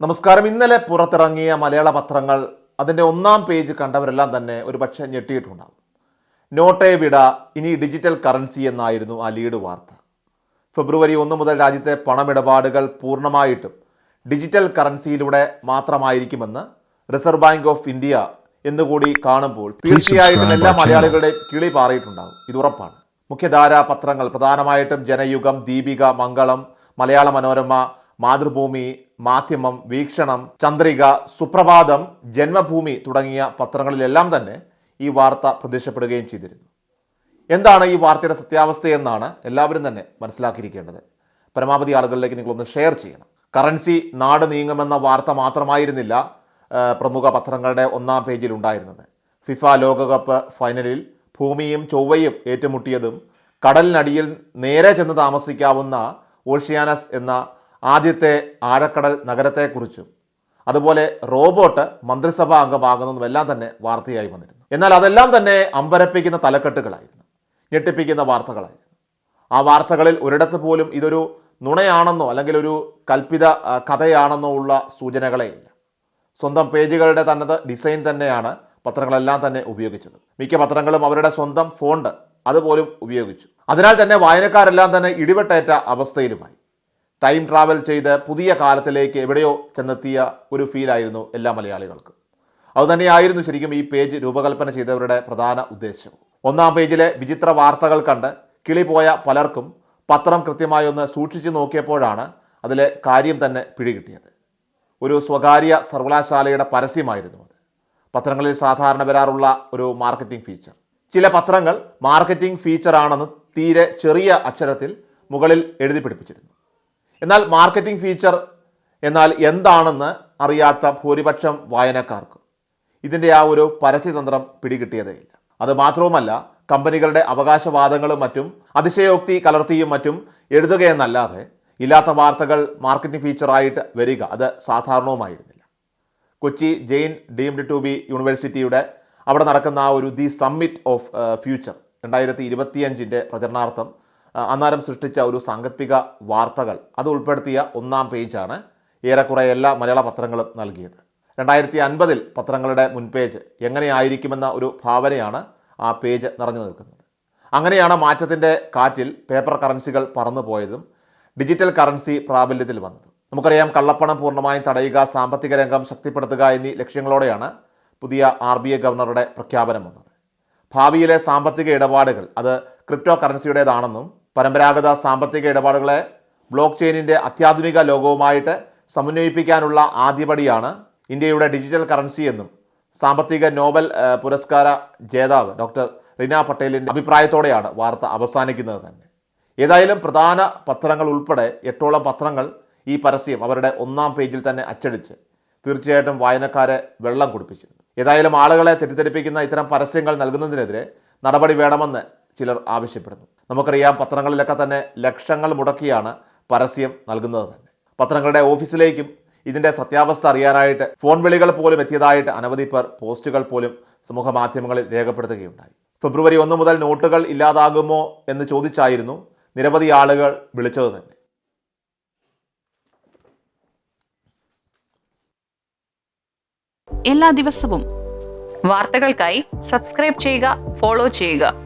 നമസ്കാരം. ഇന്നലെ പുറത്തിറങ്ങിയ മലയാള പത്രങ്ങൾ അതിന്റെ ഒന്നാം പേജ് കണ്ടവരെല്ലാം തന്നെ ഒരു പക്ഷേ ഞെട്ടിയിട്ടുണ്ടാകും നോട്ടേ വിട ഇനി ഡിജിറ്റൽ കറൻസി എന്നായിരുന്നു ആ ലീഡ് വാർത്ത. ഫെബ്രുവരി ഒന്ന് മുതൽ രാജ്യത്തെ പണമിടപാടുകൾ പൂർണമായിട്ടും ഡിജിറ്റൽ കറൻസിയിലൂടെ മാത്രമായിരിക്കുമെന്ന് റിസർവ് ബാങ്ക് ഓഫ് ഇന്ത്യ എന്നുകൂടി കാണുമ്പോൾ തീർച്ചയായിട്ടും എല്ലാ മലയാളികളുടെയും കിളി പാറിയിട്ടുണ്ടാകും ഇത് ഉറപ്പാണ്. മുഖ്യധാരാ പത്രങ്ങൾ പ്രധാനമായിട്ടും ജനയുഗം ദീപിക മംഗളം മലയാള മനോരമ മാതൃഭൂമി മാധ്യമം വീക്ഷണം ചന്ദ്രിക സുപ്രഭാതം ജന്മഭൂമി തുടങ്ങിയ പത്രങ്ങളിലെല്ലാം തന്നെ ഈ വാർത്ത പ്രത്യക്ഷപ്പെടുകയും ചെയ്തിരുന്നു. എന്താണ് ഈ വാർത്തയുടെ സത്യാവസ്ഥയെന്നാണ് എല്ലാവരും തന്നെ മനസ്സിലാക്കിയിരിക്കേണ്ടത്. പരമാവധി ആളുകളിലേക്ക് നിങ്ങളൊന്ന് ഷെയർ ചെയ്യണം. കറൻസി നാട് നീങ്ങുമെന്ന വാർത്ത മാത്രമായിരുന്നില്ല പ്രമുഖ പത്രങ്ങളുടെ ഒന്നാം പേജിൽ ഉണ്ടായിരുന്നത്. ഫിഫ ലോകകപ്പ് ഫൈനലിൽ ഭൂമിയും ചൊവ്വയും ഏറ്റുമുട്ടിയതും കടലിനടിയിൽ നേരെ ചെന്ന് താമസിക്കാവുന്ന ഓഷ്യാനസ് എന്ന ആദ്യത്തെ ആഴക്കടൽ നഗരത്തെക്കുറിച്ചും. അതുപോലെ റോബോട്ട് മന്ത്രിസഭാ അംഗമാകുന്നതുമെല്ലാം തന്നെ വാർത്തയായി വന്നിരുന്നു. എന്നാൽ അതെല്ലാം തന്നെ അമ്പരപ്പിക്കുന്ന തലക്കെട്ടുകളായിരുന്നു. ഞെട്ടിപ്പിക്കുന്ന വാർത്തകളായിരുന്നു. ആ വാർത്തകളിൽ ഒരിടത്ത് പോലും ഇതൊരു നുണയാണെന്നോ അല്ലെങ്കിൽ ഒരു കൽപ്പിത കഥയാണെന്നോ ഉള്ള സൂചനകളേ ഇല്ല സ്വന്തം പേജുകളുടെ തന്നെ ഡിസൈൻ തന്നെയാണ് പത്രങ്ങളെല്ലാം തന്നെ ഉപയോഗിച്ചത്. മിക്ക പത്രങ്ങളും അവരുടെ സ്വന്തം ഫോണ്ട് അതുപോലും ഉപയോഗിച്ചു. അതിനാൽ തന്നെ വായനക്കാരെല്ലാം തന്നെ ഇടിവെട്ടേറ്റ അവസ്ഥയിലുമായി. ടൈം ട്രാവൽ ചെയ്ത് പുതിയ കാലത്തിലേക്ക് എവിടെയോ ചെന്നെത്തിയ ഒരു ഫീലായിരുന്നു എല്ലാ മലയാളികൾക്കും. അതുതന്നെയായിരുന്നു ശരിക്കും ഈ പേജ് രൂപകൽപ്പന ചെയ്തവരുടെ പ്രധാന ഉദ്ദേശം. ഒന്നാം പേജിലെ വിചിത്ര വാർത്തകൾ കണ്ട് കിളി പോയ പലർക്കും പത്രം കൃത്യമായി ഒന്ന് സൂക്ഷിച്ചു നോക്കിയപ്പോഴാണ് അതിലെ കാര്യം തന്നെ പിടികിട്ടിയത്. ഒരു സ്വകാര്യ സർവകലാശാലയുടെ പരസ്യമായിരുന്നു അത്. പത്രങ്ങളിൽ സാധാരണ വരാറുള്ള ഒരു മാർക്കറ്റിംഗ് ഫീച്ചർ ചില പത്രങ്ങൾ മാർക്കറ്റിംഗ് ഫീച്ചറാണെന്ന് തീരെ ചെറിയ അക്ഷരത്തിൽ മുകളിൽ എഴുതി പിടിപ്പിച്ചിരുന്നു. എന്നാൽ മാർക്കറ്റിംഗ് ഫീച്ചർ എന്നാൽ എന്താണെന്ന് അറിയാത്ത ഭൂരിപക്ഷം വായനക്കാർക്ക്. ഇതിന്റെ ആ ഒരു പരസ്യതന്ത്രം പിടികിട്ടിയതേയില്ല അത് മാത്രവുമല്ല കമ്പനികളുടെ അവകാശവാദങ്ങളും മറ്റും അതിശയോക്തി കലർത്തിയും മറ്റും എഴുതുകയെന്നല്ലാതെ ഇല്ലാത്ത വാർത്തകൾ മാർക്കറ്റിംഗ് ഫീച്ചറായിട്ട് വരിക അത് സാധാരണവുമായിരുന്നില്ല. Kochi Jain deemed to be യൂണിവേഴ്സിറ്റിയുടെ അവിടെ നടക്കുന്ന ആ ഒരു ദി സമ്മിറ്റ് ഓഫ് ഫ്യൂച്ചർ രണ്ടായിരത്തി ഇരുപത്തിയഞ്ചിന്റെ പ്രചരണാർത്ഥം അന്നേരം സൃഷ്ടിച്ച ഒരു സാങ്കല്പിക വാർത്തകൾ. അത് ഉൾപ്പെടുത്തിയ ഒന്നാം പേജാണ് ഏറെക്കുറെ എല്ലാ മലയാള പത്രങ്ങളും നൽകിയത്. രണ്ടായിരത്തി അൻപതിൽ പത്രങ്ങളുടെ മുൻപേജ് എങ്ങനെയായിരിക്കുമെന്ന ഒരു ഭാവനയാണ് ആ പേജ് നിറഞ്ഞു നിൽക്കുന്നത്. അങ്ങനെയാണ് മാറ്റത്തിന്റെ കാറ്റിൽ പേപ്പർ കറൻസികൾ പറന്നു പോയതും ഡിജിറ്റൽ കറൻസി പ്രാബല്യത്തിൽ വന്നതും. നമുക്കറിയാം കള്ളപ്പണം പൂർണമായും തടയുക സാമ്പത്തിക രംഗം ശക്തിപ്പെടുത്തുക എന്നീ ലക്ഷ്യങ്ങളോടെയാണ് പുതിയ ആർ ബി ഐ ഗവർണറുടെ പ്രഖ്യാപനം വന്നത്. ഭാവിയിലെ സാമ്പത്തിക ഇടപാടുകൾ അത് ക്രിപ്റ്റോ കറൻസിയുടേതാണെന്നും പരമ്പരാഗത സാമ്പത്തിക ഇടപാടുകളെ ബ്ലോക്ക് ചെയിനിന്റെ അത്യാധുനിക ലോകവുമായിട്ട് സമന്വയിപ്പിക്കാനുള്ള ആദ്യപടിയാണ് ഇന്ത്യയുടെ ഡിജിറ്റൽ കറൻസി എന്നും സാമ്പത്തിക നോബൽ പുരസ്കാര ജേതാവ് ഡോക്ടർ റിന പട്ടേലിന്റെ അഭിപ്രായത്തോടെയാണ് വാർത്ത അവസാനിക്കുന്നത് തന്നെ. ഏതായാലും പ്രധാന പത്രങ്ങൾ ഉൾപ്പെടെ എട്ടോളം പത്രങ്ങൾ ഈ പരസ്യം അവരുടെ ഒന്നാം പേജിൽ തന്നെ അച്ചടിച്ച് തീർച്ചയായിട്ടും വായനക്കാരെ വെള്ളം കുടിപ്പിച്ചു ഏതായാലും ആളുകളെ തെറ്റിദ്ധരിപ്പിക്കുന്ന ഇത്തരം പരസ്യങ്ങൾ നൽകുന്നതിനെതിരെ നടപടി വേണമെന്ന് ചിലർ ആവശ്യപ്പെടുന്നു. നമുക്കറിയാം പത്രങ്ങളിലൊക്കെ തന്നെ ലക്ഷങ്ങൾ മുടക്കിയാണ് പരസ്യം നൽകുന്നത്. തന്നെ പത്രങ്ങളുടെ ഓഫീസിലേക്കും ഇതിന്റെ സത്യാവസ്ഥ അറിയാനായിട്ട് ഫോൺ വിളികൾ പോലും എത്തിയതായിട്ട് അനവധി പേർ പോസ്റ്റുകൾ പോലും സമൂഹ മാധ്യമങ്ങളിൽ രേഖപ്പെടുത്തുകയുണ്ടായി. ഫെബ്രുവരി ഒന്ന് മുതൽ നോട്ടുകൾ ഇല്ലാതാകുമോ എന്ന് ചോദിച്ചായിരുന്നു നിരവധി ആളുകൾ വിളിച്ചത് തന്നെ. എല്ലാ ദിവസവും വാർത്തകൾക്കായി സബ്സ്ക്രൈബ് ചെയ്യുക ഫോളോ ചെയ്യുക.